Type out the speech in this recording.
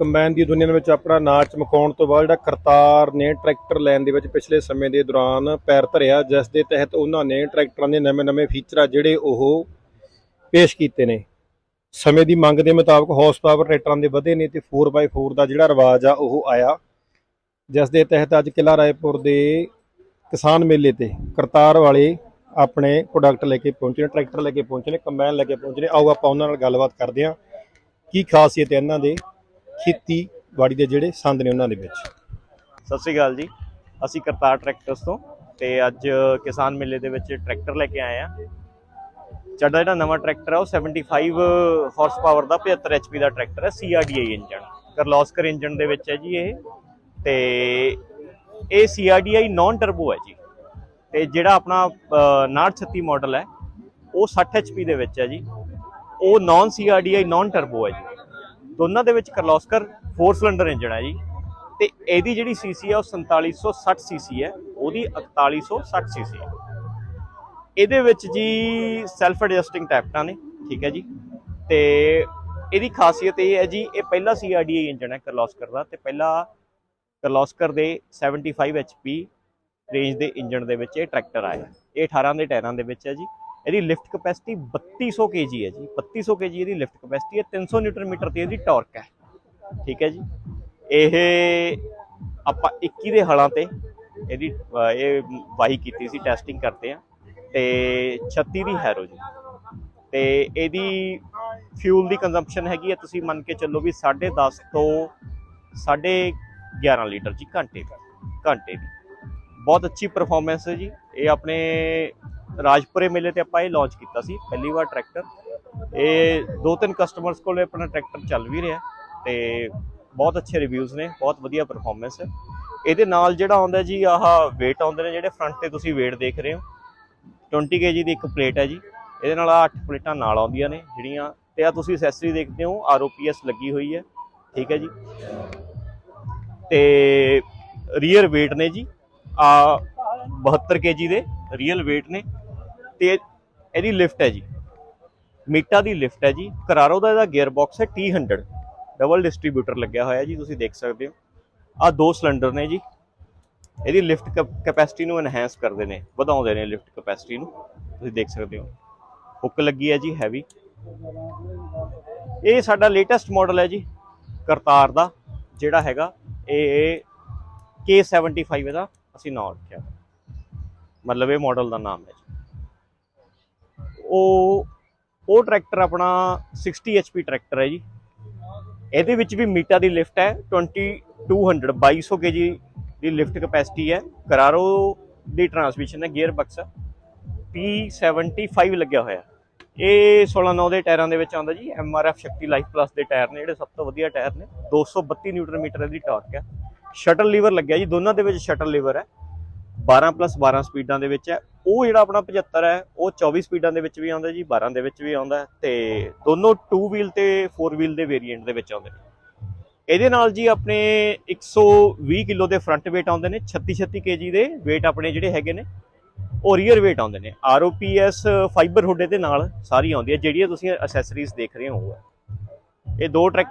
Combine ਦੀ ਦੁਨੀਆ ਦੇ ਵਿੱਚ ਆਪਣਾ ਨਾਂ ਚਮਕਾਉਣ ਤੋਂ ਬਾਅਦ ਜਿਹੜਾ ਕਰਤਾਰ ਨੇ ਟਰੈਕਟਰ ਲੈਣ ਦੇ ਵਿੱਚ ਪਿਛਲੇ ਸਮੇਂ ਦੇ ਦੌਰਾਨ ਪੈਰ ਧਰਿਆ, ਜਿਸ ਦੇ ਤਹਿਤ ਉਹਨਾਂ ਨੇ ਟਰੈਕਟਰਾਂ ਦੇ ਨਵੇਂ-ਨਵੇਂ ਫੀਚਰ ਆ ਜਿਹੜੇ ਉਹ ਪੇਸ਼ ਕੀਤੇ ਨੇ। ਸਮੇਂ ਦੀ ਮੰਗ ਦੇ ਮੁਤਾਬਕ ਹਾਰਸ ਪਾਵਰ ਟਰੈਕਟਰਾਂ ਦੇ ਵਧੇ ਨੇ ਤੇ 4x4 ਦਾ ਜਿਹੜਾ ਰਿਵਾਜ ਆ ਉਹ ਆਇਆ, ਜਿਸ ਦੇ ਤਹਿਤ ਅੱਜ ਕਿਲਾ ਰਾਏਪੁਰ ਦੇ ਕਿਸਾਨ ਮੇਲੇ ਤੇ ਕਰਤਾਰ ਵਾਲੇ ਆਪਣੇ ਪ੍ਰੋਡਕਟ ਲੈ ਕੇ ਪਹੁੰਚੇ ਨੇ, ਟਰੈਕਟਰ ਲੈ ਕੇ ਪਹੁੰਚੇ ਨੇ, ਕੰਬਾਈਨ ਲੈ ਕੇ ਪਹੁੰਚੇ ਨੇ। ਆਓ ਆਪਾਂ ਉਹਨਾਂ ਨਾਲ ਗੱਲਬਾਤ ਕਰਦੇ ਹਾਂ। ਕੀ ਖਾਸੀਅਤ ਹੈ ਇਹਨਾਂ ਦੇ? ਖੇਤੀਬਾੜੀ ਦੇ ਜਿਹੜੇ ਸੰਦ ਨੇ ਉਹਨਾਂ ਦੇ ਵਿੱਚ। ਸਤਿ ਸ਼੍ਰੀ ਅਕਾਲ ਜੀ। ਅਸੀਂ ਕਰਤਾਰ ਟਰੈਕਟਰਸ ਤੋਂ ਤੇ ਅੱਜ ਕਿਸਾਨ ਮੇਲੇ ਦੇ ਵਿੱਚ ਟਰੈਕਟਰ ਲੈ ਕੇ ਆਏ ਆ ਸਾਡਾ ਜਿਹੜਾ ਨਵਾਂ ਟਰੈਕਟਰ ਆ ਉਹ 75 ਹਾਰਸ ਪਾਵਰ ਦਾ 75 HP ਦਾ ਟਰੈਕਟਰ ਹੈ CRDI ਇੰਜਨ ਕਰਲੋਸਕਰ ਇੰਜਨ ਦੇ ਵਿੱਚ ਹੈ ਜੀ ਇਹ। ਤੇ ਇਹ CRDI ਨਾਨ ਟਰਬੋ ਹੈ ਜੀ। ਤੇ ਜਿਹੜਾ ਆਪਣਾ ਅਹ, 6936 ਮਾਡਲ ਹੈ ਉਹ 60 HP ਦੇ ਵਿੱਚ ਹੈ ਜੀ। ਉਹ ਨਾਨ CRDI ਨਾਨ ਟਰਬੋ ਹੈ ਜੀ। ਦੋਨਾਂ ਦੇ ਵਿੱਚ ਕਰਲੋਸਕਰ 4 ਸਿਲੰਡਰ ਇੰਜਣ ਹੈ ਜੀ। ਤੇ ਇਹਦੀ ਜਿਹੜੀ ਸੀਸੀ ਹੈ ਉਹ 4760 ਸੀਸੀ ਹੈ ਉਹਦੀ 4160 ਸੀਸੀ ਹੈ ਇਹਦੇ ਵਿੱਚ ਜੀ ਸੈਲਫ ਐਡਜਸਟਿੰਗ ਟੈਪਟਾਂ ਨੇ, ਠੀਕ ਹੈ ਜੀ। ਤੇ ਇਹਦੀ ਖਾਸੀਅਤ ਇਹ ਹੈ ਜੀ, ਇਹ ਪਹਿਲਾ CRDI ਇੰਜਨ ਹੈ ਕਰਲੋਸਕਰ ਦਾ ਤੇ ਪਹਿਲਾ ਕਰਲੋਸਕਰ ਦੇ 75 HP ਰੇਂਜ ਦੇ ਇੰਜਨ ਦੇ ਵਿੱਚ ਇਹ ਟਰੈਕਟਰ ਆਇਆ। ਇਹ 18 ਦੇ ਟਾਇਰਾਂ ਦੇ ਵਿੱਚ ਹੈ ਜੀ। ਇਹਦੀ ਲਿਫਟ ਕਪੈਸਿਟੀ 3200 kg ਹੈ ਜੀ। 3200 kg ਇਹਦੀ ਲਿਫਟ ਕਪੈਸਿਟੀ ਹੈ 300 ਨਿਊਟਨ ਮੀਟਰ ਤੇ ਇਹਦੀ ਟਾਰਕ ਹੈ। ਠੀਕ ਹੈ ਜੀ। ਇਹ ਆਪਾਂ 21 ਦੇ ਹਲਾਂ ਤੇ ਇਹਦੀ, ਇਹ ਵਾਹੀ ਕੀਤੀ ਸੀ ਟੈਸਟਿੰਗ ਕਰਦੇ ਆ ਤੇ 36 ਦੀ ਹੈਰੋ ਜੀ। ਤੇ ਇਹਦੀ ਫਿਊਲ ਦੀ ਕੰਜ਼ੰਪਸ਼ਨ ਹੈਗੀ ਹੈ, ਤੁਸੀਂ ਮੰਨ ਕੇ ਚੱਲੋ ਵੀ 10.5 ਤੋਂ 11.5 ਲੀਟਰ ਜੀ ਘੰਟੇ ਦਾ ਘੰਟੇ ਦੀ। ਬਹੁਤ ਅੱਛੀ ਪਰਫਾਰਮੈਂਸ ਹੈ ਜੀ। ਇਹ ਆਪਣੇ ਰਾਜਪੁਰੇ ਮੇਲੇ ਤੇ ਆਪਾਂ ਇਹ ਲਾਂਚ ਕੀਤਾ ਸੀ, ਪਹਿਲੀ ਵਾਰ ਟਰੈਕਟਰ ਇਹ ਦੋ ਤਿੰਨ ਕਸਟਮਰਸ ਕੋਲ ਆਪਣਾ ਟਰੈਕਟਰ ਚੱਲ ਵੀ ਰਿਹਾ, ਤੇ ਬਹੁਤ ਅੱਛੇ ਰਿਵਿਊਜ਼ ਨੇ, ਬਹੁਤ ਵਧੀਆ ਪਰਫਾਰਮੈਂਸ ਹੈ। ਇਹਦੇ ਨਾਲ ਜਿਹੜਾ ਆਉਂਦਾ ਜੀ, ਆਹ weight ਆਉਂਦੇ ਨੇ ਜਿਹੜੇ ਫਰੰਟ ਤੇ ਤੁਸੀਂ weight ਦੇਖ ਰਹੇ ਹੋ। 20 kg ਦੀ ਇੱਕ ਪਲੇਟ ਹੈ ਜੀ, ਇਹਦੇ ਨਾਲ ਆਹ 8 ਪਲੇਟਾਂ ਨਾਲ ਆਉਂਦੀਆਂ ਨੇ ਜਿਹੜੀਆਂ, ਤੇ ਆ ਤੁਸੀਂ ਐਕਸੈਸਰੀ ਦੇਖਦੇ ਹੋ ਆਰਓਪੀਐਸ ਲੱਗੀ ਹੋਈ ਹੈ, ਠੀਕ ਹੈ ਜੀ। ਤੇ ਰੀਅਰ weight ਨੇ ਜੀ ਆ 72 kg ਦੇ ਰੀਅਲ weight ਨੇ। ਤੇ ਇਹਦੀ ਲਿਫਟ ਹੈ ਜੀ। ਮੀਟਾ ਦੀ ਲਿਫਟ ਹੈ ਜੀ। ਕਰਾਰੋ ਦਾ ਇਹਦਾ ਗੇਅਰ ਬਾਕਸ ਹੈ T100 ਡਬਲ ਡਿਸਟ੍ਰੀਬਿਊਟਰ ਲੱਗਿਆ ਹੋਇਆ ਜੀ, ਤੁਸੀਂ ਦੇਖ ਸਕਦੇ ਹੋ। ਆ ਦੋ ਸਿਲੰਡਰ ਨੇ ਜੀ। ਇਹਦੀ ਲਿਫਟ ਕੈਪੈਸਿਟੀ ਨੂੰ ਐਨਹਾਂਸ ਕਰਦੇ ਨੇ, ਵਧਾਉਂਦੇ ਨੇ ਲਿਫਟ ਕੈਪੈਸਿਟੀ ਨੂੰ। ਤੁਸੀਂ ਦੇਖ ਸਕਦੇ ਹੋ। ਹੁੱਕ ਲੱਗੀ ਹੈ ਜੀ ਹੈਵੀ ਇਹ ਸਾਡਾ ਲੇਟੈਸਟ ਮਾਡਲ ਹੈ ਜੀ, ਕਰਤਾਰ ਦਾ, ਜਿਹੜਾ ਹੈਗਾ ਇਹ K75 ਇਹਦਾ, ਅਸੀਂ ਨਾਂ ਰੱਖਿਆ। ਮਤਲਬ ਇਹ ਮਾਡਲ ਦਾ ਨਾਮ ਹੈ ਜੀ। ਉਹ ਉਹ ਟਰੈਕਟਰ ਆਪਣਾ 60 HP ਟਰੈਕਟਰ ਹੈ ਜੀ। ਇਹਦੇ ਵਿੱਚ ਵੀ ਮੀਟਾ ਦੀ ਲਿਫਟ ਹੈ 2200 2200 kg ਦੀ ਲਿਫਟ ਕਪੈਸਿਟੀ ਹੈ। ਕਰਾਰੋ ਦੀ ਟਰਾਂਸਮਿਸ਼ਨ ਹੈ ਗੀਅਰ ਬਕਸ P75 ਲੱਗਿਆ ਹੋਇਆ। ਇਹ 16 9 ਦੇ ਟਾਇਰਾਂ ਦੇ ਵਿੱਚ ਆਉਂਦਾ ਜੀ। MRF ਸ਼ਕਤੀ ਲਾਈਫ ਪਲੱਸ ਦੇ ਟਾਇਰ ਨੇ, ਜਿਹੜੇ ਸਭ ਤੋਂ ਵਧੀਆ ਟਾਇਰ ਨੇ। 232 ਨਿਊਟਨ ਮੀਟਰ ਦੀ ਟਾਰਕ ਹੈ। ਸ਼ਟਲ ਲੀਵਰ ਲੱਗਿਆ ਜੀ। ਦੋਨਾਂ ਦੇ ਵਿੱਚ ਸ਼ਟਲ ਲੀਵਰ ਹੈ। 12 ਪਲੱਸ 12 ਸਪੀਡਾਂ ਦੇ ਵਿੱਚ ਹੈ। ਉਹ ਜਿਹੜਾ ਆਪਣਾ 75 ਹੈ, ਉਹ 24 ਸਪੀਡਾਂ ਦੇ ਵਿੱਚ ਵੀ ਆਉਂਦਾ ਜੀ 12 ਦੇ ਵਿੱਚ ਵੀ ਆਉਂਦਾ ਹੈ ਤੇ ਦੋਨੋਂ 2 ਵੀਲ ਤੇ 4 ਵੀਲ ਦੇ ਵੇਰੀਐਂਟ ਦੇ ਵਿੱਚ ਆਉਂਦੇ ਨੇ। ਇਹਦੇ ਨਾਲ ਜੀ ਆਪਣੇ 120 ਕਿਲੋ ਦੇ ਫਰੰਟ weight ਆਉਂਦੇ ਨੇ 36 36 kg ਦੇ weight ਆਪਣੇ ਜਿਹੜੇ ਹੈਗੇ ਨੇ, ਉਹ ਰੀਅਰ weight ਆਉਂਦੇ ਨੇ। ROPS ਫਾਈਬਰ ਹੁੱਡ ਦੇ ਨਾਲ ਸਾਰੀ ਆਉਂਦੀ ਹੈ, ਜਿਹੜੀਆਂ ਤੁਸੀਂ ਐਕਸੈਸਰੀਜ਼ ਦੇਖ ਰਹੇ ਹੋ ਉਹ ਇਹ ਦੋ ਟਰੈਕ